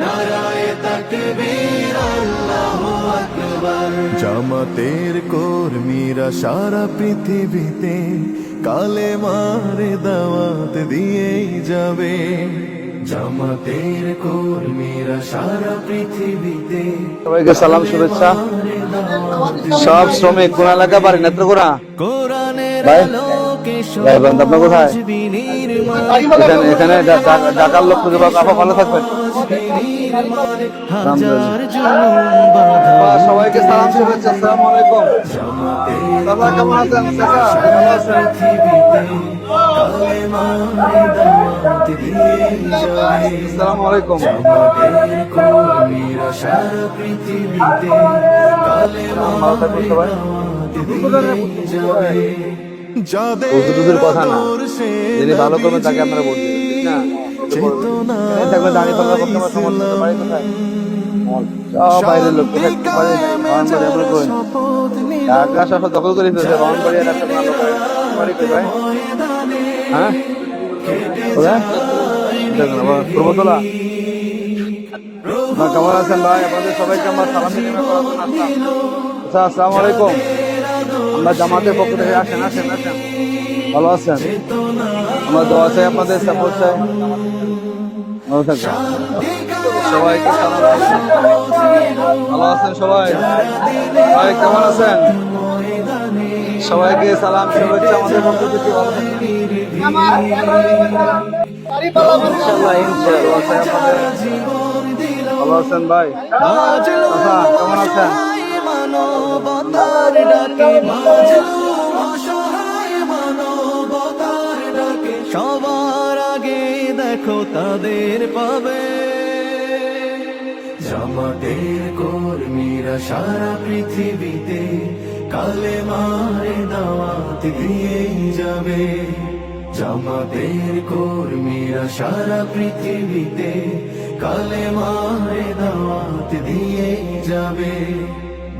নারায়ে তাকবীর আল্লাহু আকবার। জামাতের কর্মীরা সারা পৃথিবীতে কালে মারে দাওয়াত দিয়েই যাবে। জামাতের কর্মীরা সারা পৃথিবীতে সবাইকে সালাম শুভেচ্ছা। সব শ্রমিক কোন এলাকা পারে নেত্রকোনা? কোরআনের বান্ধব, আপনার কোথায়? এখানে এখানে ঢাকার লোক খুঁজে পাবো আপা ভালো থাকবেন সবাইকে সালাম শুভেচ্ছা আসসালামু আলাইকুম। দাদা কেমন আছেন? আসসালামু আলাইকুম। সবাই হুজুরদের কথা না। যিনি ভালো করবেন তাকে আপনারা ভোট দেবেন ঠিক না? এই দাঁড়িয়ে পাল্লা করতে আমার সমস্যা নেই, কোথায়। সব বাইরের লোক কোথায়? একটু বাড়ি বাগানবাড়ি কই ঢাকা শহর দখল করে ফেলছে বাগানবাড়ি আর একটা ভালো বাড়ি কোথায় হ্যাঁ? কোথায় দেখুন আবার পূর্বতলা। কেমন আছেন ভাই? আপনাদের সবাইকে আমার সালাম আচ্ছা আসসালামু আলাইকুম। আমরা জামাতের পক্ষ থেকে আসেন আসেন আসেন। ভালো আছেন? আমার দোয়া চাই আপনাদের, সাপোর্ট চাই। ভালো থাকবেন। ভালো আছেন সবাই? ভাই কেমন আছেন? সবাইকে সালাম, শুভেচ্ছা আমাদের পক্ষ থেকে। ভালো। ভালো আছেন ভাই? আচ্ছা কেমন আছেন? মানবতার ডাকে সবার আগে দেখো তাদের পাবে। জামাতের কর্মীরা সারা পৃথিবীতে কালে মারে দাওয়াত দিয়েই যাবে। জামাতের কর্মীরা সারা পৃথিবীতে কালে মারে দাওয়াত দিয়েই যাবে।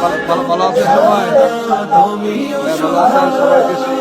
ভালো ভালো আছেন সবাই।